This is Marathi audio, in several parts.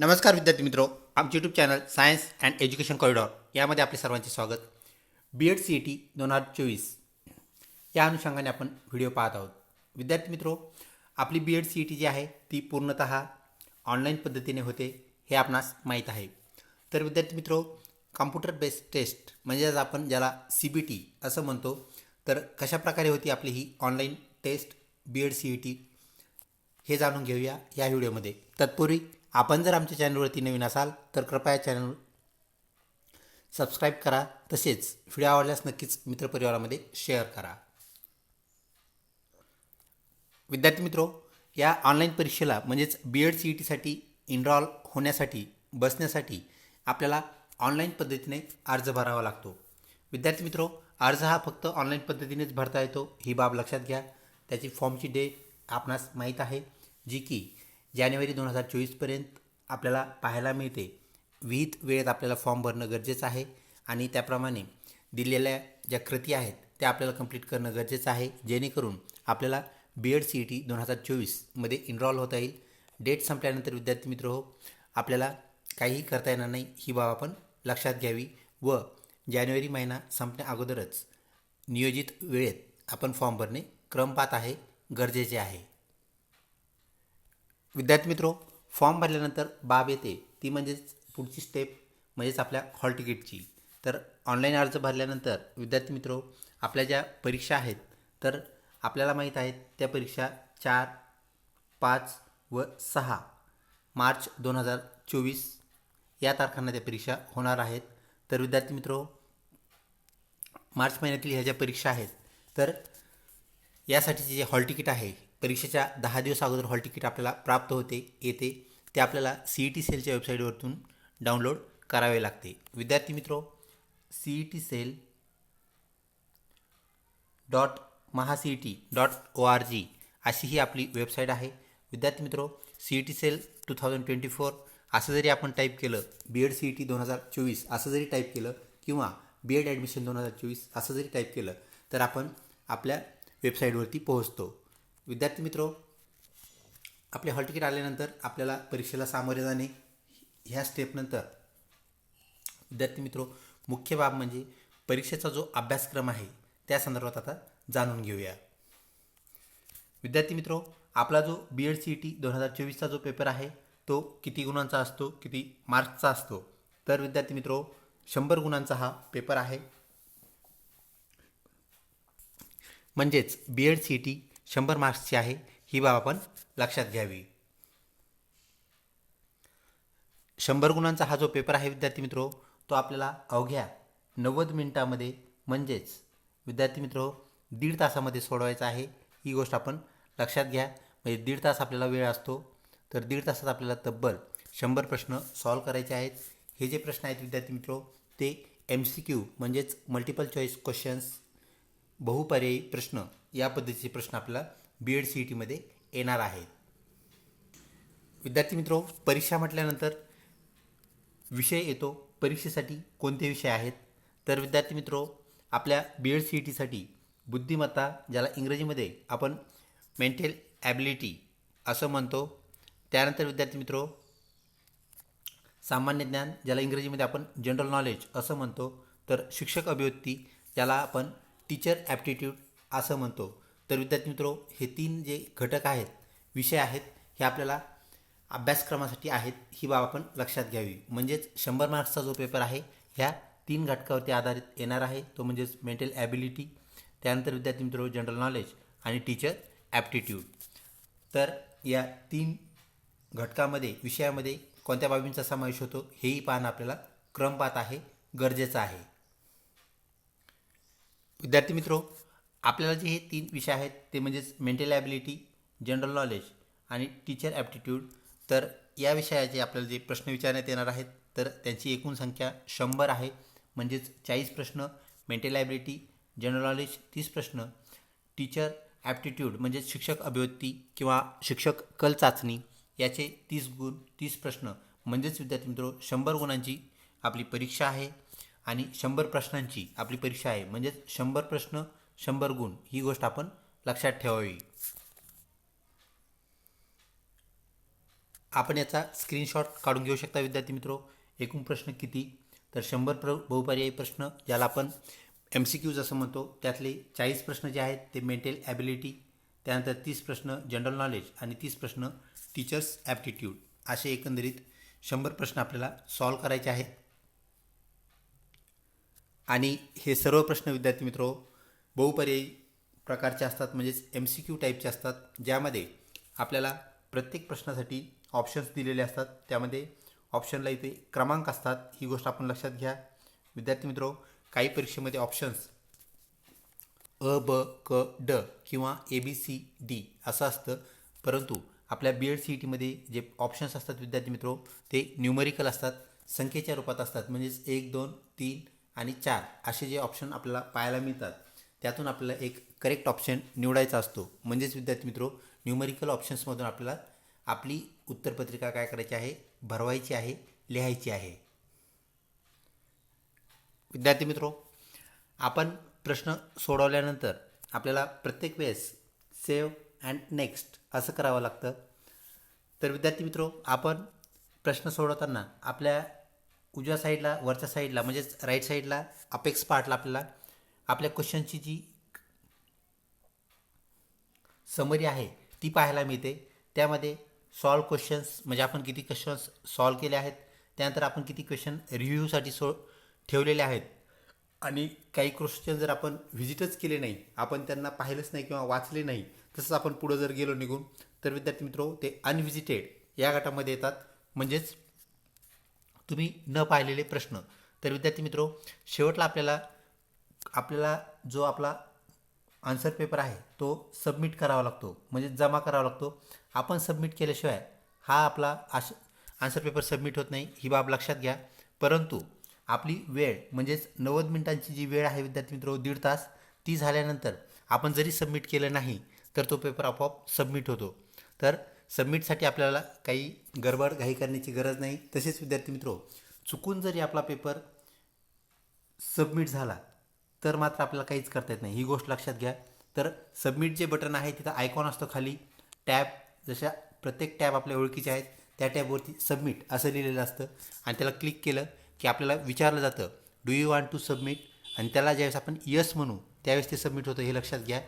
नमस्कार विद्यार्थी मित्रो. आमचे YouTube channel science and education corridor यामध्ये आपले सर्वांचे स्वागत. B Ed C E T दोन हजार चोवीस. या अनुषंगाने आपण व्हिडिओ पाहत आहोत. विद्यार्थी मित्रो आपली B Ed C E T जी आहे ती पूर्णतः ऑनलाईन पद्धतीने होते हे आपणास माहीत आहे. तर विद्यार्थी मित्रो कॉम्प्युटर बेस्ड टेस्ट म्हणजेच आपण ज्याला सी बी टी असं म्हणतो तर कशाप्रकारे होती आपली ही online test B Ed C E T हे जाणून घेऊया या व्हिडिओमध्ये तत्पूर्वी आपण जर आमच्या चॅनलवरती नवीन असाल तर कृपया चॅनल सबस्क्राईब करा. तसेच व्हिडिओ आवडल्यास नक्कीच मित्रपरिवारामध्ये शेअर करा. विद्यार्थी मित्रो या ऑनलाईन परीक्षेला म्हणजेच बी एड सी ई टीसाठी इनरॉल होण्यासाठी बसण्यासाठी आपल्याला ऑनलाईन पद्धतीने अर्ज भरावा लागतो. विद्यार्थी मित्रो अर्ज हा फक्त ऑनलाईन पद्धतीनेच भरता येतो. ही बाब लक्षात घ्या. त्याची फॉर्मची डेट आपणास माहीत आहे जी की जानेवारी दोन हजार चोवीसपर्यंत आपल्याला पाहायला मिळते. विहित वेळेत आपल्याला फॉर्म भरणं गरजेचं आहे आणि त्याप्रमाणे दिलेल्या ज्या कृती आहेत त्या आपल्याला कंप्लीट करणं गरजेचं आहे. जेणेकरून आपल्याला B Ed C E T दोन हजार चोवीसमध्ये इनरॉल होता येईल. डेट संपल्यानंतर विद्यार्थी मित्र हो आपल्याला काहीही करता येणार नाही ही बाब आपण लक्षात घ्यावी व जानेवारी महिना संपण्या अगोदरच नियोजित वेळेत आपण फॉर्म भरणे क्रमपात आहे गरजेचे आहे. विद्यार्थी मित्रो फॉर्म भरल्यानंतर बाब येते. ती म्हणजेच पुढची स्टेप म्हणजेच आपल्या हॉल तिकीटची तर ऑनलाईन अर्ज भरल्यानंतर विद्यार्थी मित्रो आपल्या ज्या परीक्षा आहेत तर आपल्याला माहीत आहेत त्या परीक्षा चार पाच व सहा मार्च दोन हजार चोवीस या तारखांना त्या परीक्षा होणार आहेत. तर विद्यार्थी मित्रो मार्च महिन्यातील ह्या ज्या परीक्षा आहेत तर यासाठीचे जे हॉल तिकीट आहे परीक्षेच्या दहा दिवस अगोदर हॉल तिकीट आपल्याला प्राप्त होते येते. ते आपल्याला सी ई टी सेलच्या वेबसाईटवरतून डाउनलोड करावे लागते. विद्यार्थी मित्रो C E T cell dot Maha C E T dot O R G अशी ही आपली वेबसाईट आहे. विद्यार्थी मित्रो C E T cell two thousand twenty four असं जरी आपण टाईप केलं B Ed C E T दोन हजार चोवीस असं जरी टाईप केलं किंवा बी एड ॲडमिशन दोन हजार चोवीस असं जरी टाईप केलं तर आपण आपल्या वेबसाईटवरती पोहोचतो. विद्यार्थी मित्रो आपले हॉल तिकीट आल्यानंतर आपल्याला परीक्षेला सामोरे जाणे ह्या स्टेपनंतर विद्यार्थी मित्रो मुख्य बाब म्हणजे परीक्षेचा जो अभ्यासक्रम आहे त्या संदर्भात आता जाणून घेऊया. विद्यार्थी मित्रो आपला जो B Ed C E T दोन हजार चोवीसचा जो पेपर आहे तो किती गुणांचा असतो किती मार्क्सचा असतो? तर विद्यार्थी मित्रो शंभर गुणांचा हा पेपर आहे. म्हणजेच B Ed C E T शंभर मार्क्सची आहे ही बाब आपण लक्षात घ्यावी. शंभर गुणांचा हा जो पेपर आहे विद्यार्थी मित्रो तो आपल्याला अवघ्या नव्वद मिनिटामध्ये म्हणजेच विद्यार्थी मित्रो दीड तासामध्ये सोडवायचा आहे ही गोष्ट आपण लक्षात घ्या. म्हणजे दीड तास आपल्याला वेळ असतो. तर दीड तासात आपल्याला तब्बल शंभर प्रश्न सॉल्व करायचे आहेत. हे जे प्रश्न आहेत विद्यार्थी मित्रो ते एम सी क्यू म्हणजेच मल्टिपल चॉईस क्वेश्चन्स बहुपर्यायी प्रश्न या पद्धतीचे प्रश्न आपल्याला बी एड सी ई टीमध्ये येणार आहेत. विद्यार्थी मित्रो परीक्षा म्हटल्यानंतर विषय येतो. परीक्षेसाठी कोणते विषय आहेत? तर विद्यार्थी मित्रो आपल्या बी एड सी ई टीसाठी बुद्धिमत्ता ज्याला इंग्रजीमध्ये आपण मेंटल ॲबिलिटी असं म्हणतो त्यानंतर विद्यार्थी मित्रो सामान्य ज्ञान ज्याला इंग्रजीमध्ये आपण जनरल नॉलेज असं म्हणतो तर शिक्षक अभिव्यक्ती ज्याला आपण टीचर ॲप्टिट्यूड असं म्हणतो. तर विद्यार्थी मित्रो हे तीन जे घटक आहेत विषय आहेत हे आपल्याला अभ्यासक्रमासाठी आहेत ही बाब आपण लक्षात घ्यावी. म्हणजेच शंभर मार्क्सचा जो पेपर आहे ह्या तीन घटकावरती आधारित येणार आहे. तो म्हणजेच मेंटल ॲबिलिटी त्यानंतर विद्यार्थी मित्रो जनरल नॉलेज आणि टीचर ॲप्टिट्यूड. तर या तीन घटकामध्ये विषयामध्ये कोणत्या बाबींचा समावेश होतो हेही पाहणं आपल्याला क्रमपात आहे गरजेचं आहे. विद्यार्थी मित्रो आपल्याला जे हे तीन विषय आहेत ते म्हणजेच मेंटल ॲबिलिटी जनरल नॉलेज आणि टीचर ॲप्टिट्यूड तर या विषयाचे आपल्याला जे प्रश्न विचारण्यात येणार आहेत तर त्यांची एकूण संख्या शंभर आहे. म्हणजेच चाळीस प्रश्न मेंटल ॲबिलिटी जनरल नॉलेज तीस प्रश्न टीचर ॲप्टिट्यूड म्हणजेच शिक्षक अभिव्यक्ती किंवा शिक्षक कल चाचणी याचे तीस गुण तीस प्रश्न. म्हणजेच विद्यार्थी मित्रो शंभर गुणांची आपली परीक्षा आहे आणि शंभर प्रश्नांची आपली परीक्षा आहे. म्हणजेच शंभर प्रश्न शंभर गुण. ही गोष्ट आपण लक्षात ठेवावी. आपण याचा स्क्रीनशॉट काढून घेऊ शकता विद्यार्थी मित्रो. एकूण प्रश्न किती? तर शंभर प्र बहुपर्यायी प्रश्न ज्याला आपण एम सी क्यूज असं म्हणतो त्यातले चाळीस प्रश्न जे आहेत ते मेंटल ॲबिलिटी त्यानंतर तीस प्रश्न जनरल नॉलेज आणि तीस प्रश्न टीचर्स ॲप्टिट्यूड असे एकंदरीत शंभर प्रश्न आपल्याला सॉल्व करायचे आहेत. आणि हे सर्व प्रश्न विद्यार्थी मित्रो बहुपर्यायी प्रकारचे असतात म्हणजेच एम सी क्यू टाईपचे असतात ज्यामध्ये आपल्याला प्रत्येक प्रश्नासाठी ऑप्शन्स दिलेले असतात. त्यामध्ये ऑप्शनला इथे क्रमांक असतात ही गोष्ट आपण लक्षात घ्या. विद्यार्थी मित्रो काही परीक्षेमध्ये ऑप्शन्स अ ब क ड किंवा ए बी सी डी असं असतं. परंतु आपल्या बी एड सी ई टीमध्ये जे ऑप्शन्स असतात विद्यार्थी मित्रो ते न्यूमरिकल असतात संख्येच्या रूपात असतात. म्हणजेच एक दोन तीन आणि चार असे जे ऑप्शन आपल्याला पाहायला मिळतात. त्यातून आपल्याला एक करेक्ट ऑप्शन निवडायचा असतो. म्हणजेच विद्यार्थी मित्रो न्यूमरिकल ऑप्शन्समधून आपल्याला आपली उत्तरपत्रिका काय करायची आहे? भरवायची आहे लिहायची आहे. विद्यार्थी मित्रो आपण प्रश्न सोडवल्यानंतर आपल्याला प्रत्येक वेळेस सेव्ह अँड नेक्स्ट असं करावं लागतं. तर विद्यार्थी मित्रो आपण प्रश्न सोडवताना आपल्या उजव्या साईडला वरच्या साईडला म्हणजेच राईट साईडला अपेक्स पार्टला आपल्याला आपल्या क्वेश्चनची जी समरी आहे ती पाहायला मिळते. त्यामध्ये सॉल्व क्वेश्चन्स म्हणजे आपण किती क्वेश्चन्स सॉल्व केले आहेत त्यानंतर आपण किती क्वेश्चन रिव्ह्यूसाठी सो ठेवलेले आहेत. आणि काही क्वेश्चन जर आपण व्हिजिटच केले नाही आपण त्यांना पाहिलंच नाही किंवा वाचले नाही तसंच आपण पुढं जर गेलो निघून तर विद्यार्थी मित्रो ते अनव्हिजिटेड या गटामध्ये येतात. म्हणजेच तुम्ही न पाहिलेले प्रश्न. तर विद्यार्थी मित्रो शेवटला आपल्याला आपल्याला जो आपला आन्सर पेपर आहे तो सबमिट करावा लागतो. म्हणजे जमा करावा लागतो. आपण सबमिट केल्याशिवाय हा आपला आश आन्सर पेपर सबमिट होत नाही ही बाब लक्षात घ्या. परंतु आपली वेळ म्हणजेच नव्वद मिनिटांची जी वेळ आहे विद्यार्थी मित्र दीड तास ती झाल्यानंतर आपण जरी सबमिट केलं नाही तर तो पेपर आपोआप सबमिट होतो. तर सबमिटसाठी आपल्याला काही गडबड घाई करण्याची गरज नाही. तसेच विद्यार्थी मित्रो चुकून जरी आपला पेपर सबमिट झाला तर मात्र आपल्याला काहीच करता येत नाही. ही गोष्ट लक्षात घ्या. तर सबमिट जे बटन आहे तिथं आयकॉन असतो खाली. टॅब जशा प्रत्येक टॅब आपल्या ओळखीचे आहेत त्या टॅबवरती सबमिट असं लिहिलेलं असतं. आणि त्याला क्लिक केलं की आपल्याला विचारलं जातं do you want to submit आणि त्याला ज्यावेळेस आपण यस म्हणू त्यावेळेस ते सबमिट होतं हे लक्षात घ्या.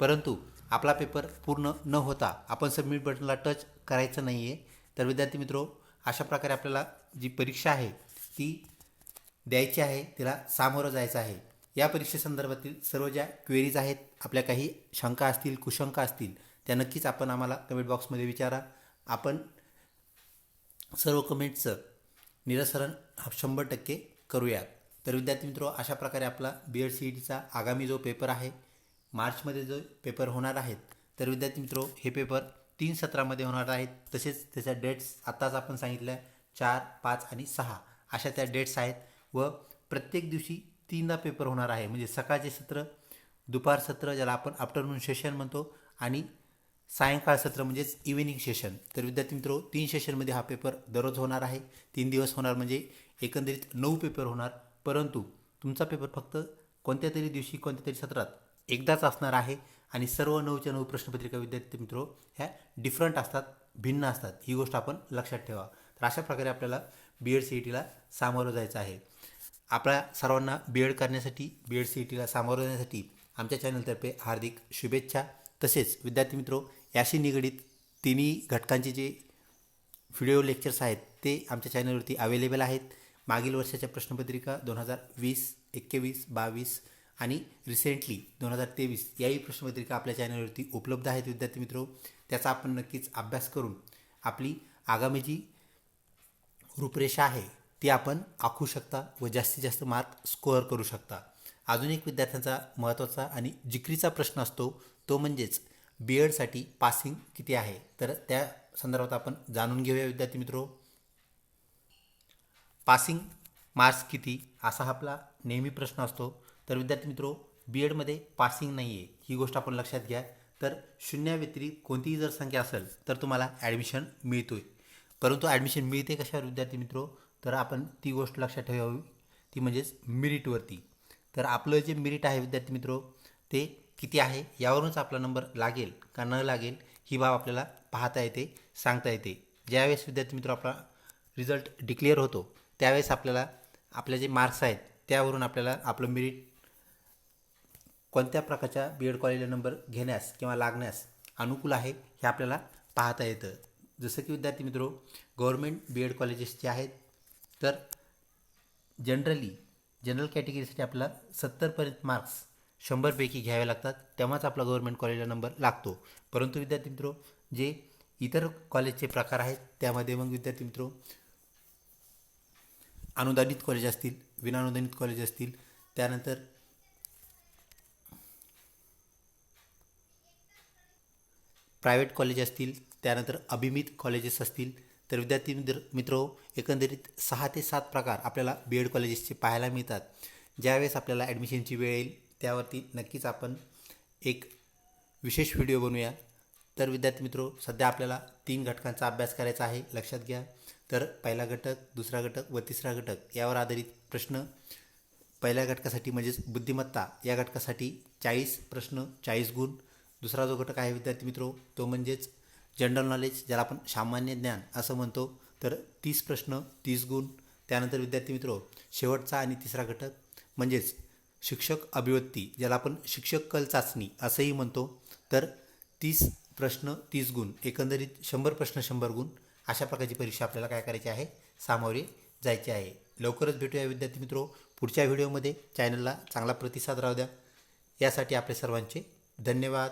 परंतु आपला पेपर पूर्ण न होता आपण सबमिट बटनला टच करायचं नाही आहे तर विद्यार्थी मित्रो अशा प्रकारे आपल्याला जी परीक्षा आहे ती द्यायची आहे तिला सामोरं जायचं आहे. या परीक्षेसंदर्भातील सर्व ज्या क्वेरीज आहेत आपल्या काही शंका असतील कुशंका असतील त्या नक्कीच आपण आम्हाला कमेंट बॉक्समध्ये विचारा. आपण सर्व कमेंटचं निरसरण शंभर टक्के करूयात. तर विद्यार्थी मित्रो अशा प्रकारे आपला बी एड सी ई टीचा आगामी जो पेपर आहे मार्चमध्ये जो पेपर होणार आहेत तर विद्यार्थी मित्रो हे पेपर तीन सत्रामध्ये होणार आहेत. तसेच त्याच्या डेट्स आत्ताच आपण सांगितल्या चार पाच आणि सहा. अशा त्या डेट्स आहेत व प्रत्येक दिवशी तीनदा पेपर होणार आहे. म्हणजे सकाळचे सत्र दुपार सत्र ज्याला आपण आफ्टरनून सेशन म्हणतो आणि सायंकाळ सत्र म्हणजेच इव्हिनिंग सेशन तर विद्यार्थी मित्रो तीन सेशनमध्ये हा पेपर दररोज होणार आहे. तीन दिवस होणार म्हणजे एकंदरीत नऊ पेपर होणार. परंतु तुमचा पेपर फक्त कोणत्या तरी दिवशी कोणत्या तरी सत्रात एकदाच असणार आहे. आणि सर्व नऊच्या नऊ प्रश्नपत्रिका विद्यार्थी मित्रो ह्या डिफरंट असतात भिन्न असतात. ही गोष्ट आपण लक्षात ठेवा. तर अशा प्रकारे आपल्याला बी एड सी ई टीला सामोरं जायचं आहे. आपल्या सर्वांना बी एड करण्यासाठी बी एड सी ई टीला सामोरं जाण्यासाठी आमच्या चॅनलतर्फे हार्दिक शुभेच्छा. तसेच विद्यार्थी मित्रो याशी निगडीत तिन्ही घटकांचे जे व्हिडिओ लेक्चर्स आहेत ते आमच्या चॅनलवरती अवेलेबल आहेत. मागील वर्षाच्या प्रश्नपत्रिका दोन हजार वीस एकवीस बावीस आणि रिसेंटली दोन हजार तेवीस याही प्रश्नपत्रिका आपल्या चॅनलवरती उपलब्ध आहेत विद्यार्थी मित्रो. त्याचा आपण नक्कीच अभ्यास करून आपली आगामी जी रूपरेषा आहे ती आपण आखू शकता व जास्तीत जास्त मार्क स्कोअर करू शकता. अजून एक विद्यार्थ्यांचा महत्त्वाचा आणि जिकरीचा प्रश्न असतो तो म्हणजेच बी एडसाठी पासिंग किती आहे? तर त्या संदर्भात आपण जाणून घेऊया विद्यार्थी मित्रो. पासिंग मार्क्स किती? असा हा आपला नेहमी प्रश्न असतो. तर विद्यार्थी मित्रो बी एडमध्ये पासिंग नाही आहे ही गोष्ट आपण लक्षात घ्या. तर शून्याव्यतिरिक्त कोणतीही जर संख्या असेल तर तुम्हाला ॲडमिशन मिळतो आहे परंतु ॲडमिशन मिळते कशावर विद्यार्थी मित्रो? तर आपण ती गोष्ट लक्षात ठेवावी. ती म्हणजेच मिरिटवरती तर आपलं जे मिरिट आहे विद्यार्थी मित्रो ते किती आहे? यावरूनच आपला नंबर लागेल का न लागेल ही बाब आपल्याला पाहता येते सांगता येते. ज्यावेळेस विद्यार्थी मित्र आपला रिझल्ट डिक्लेअर होतो त्यावेळेस आपल्याला आपले जे मार्क्स आहेत त्यावरून आपल्याला आपलं मेरिट कोणत्या प्रकारच्या बी एड कॉलेजला नंबर घेण्यास किंवा लागण्यास अनुकूल आहे हे आपल्याला पाहता येतं. जसं की विद्यार्थी मित्रो गव्हर्मेंट बी एड कॉलेजेस जे आहेत तर जनरली जनरल कॅटेगरीसाठी आपला सत्तरपर्यंत मार्क्स शंभरपैकी घ्यावे लागतात. तेव्हाच आपला गव्हर्मेंट कॉलेजला नंबर लागतो. परंतु विद्यार्थी मित्रो जे इतर कॉलेजचे प्रकार आहेत त्यामध्ये मग विद्यार्थी मित्रो अनुदानित कॉलेज असतील विनाअनुदानित कॉलेज असतील त्यानंतर प्रायव्हेट कॉलेज असतील त्यानंतर अभिमित कॉलेजेस असतील तर विद्यार्थी मित्र मित्रो एकंदरीत सहा ते सात प्रकार आपल्याला बी एड कॉलेजेसचे पाहायला मिळतात. ज्यावेळेस आपल्याला ॲडमिशनची वेळ येईल त्यावरती नक्कीच आपण एक विशेष व्हिडिओ बनवूया. तर विद्यार्थी मित्रो सध्या आपल्याला तीन घटकांचा अभ्यास करायचा आहे लक्षात घ्या. तर पहिला घटक दुसरा घटक व तिसरा घटक यावर आधारित प्रश्न. पहिल्या घटकासाठी म्हणजेच बुद्धिमत्ता या घटकासाठी चाळीस प्रश्न चाळीस गुण. दुसरा जो घटक आहे विद्यार्थी मित्रो तो म्हणजेच जनरल नॉलेज ज्याला आपण सामान्य ज्ञान असं म्हणतो तर तीस प्रश्न तीस गुण. त्यानंतर विद्यार्थी मित्रो शेवटचा आणि तिसरा घटक म्हणजेच शिक्षक अभिव्यक्ती ज्याला आपण शिक्षक कल चाचणी असंही म्हणतो. तर तीस प्रश्न तीस गुण एकंदरीत शंभर प्रश्न शंभर गुण अशा प्रकारची परीक्षा आपल्याला काय करायची आहे? सामोरे जायचे आहे. लवकरच भेटूया विद्यार्थी मित्रो पुढच्या व्हिडिओमध्ये. चॅनलला चांगला प्रतिसाद राहू द्या. यासाठी आपले सर्वांचे धन्यवाद.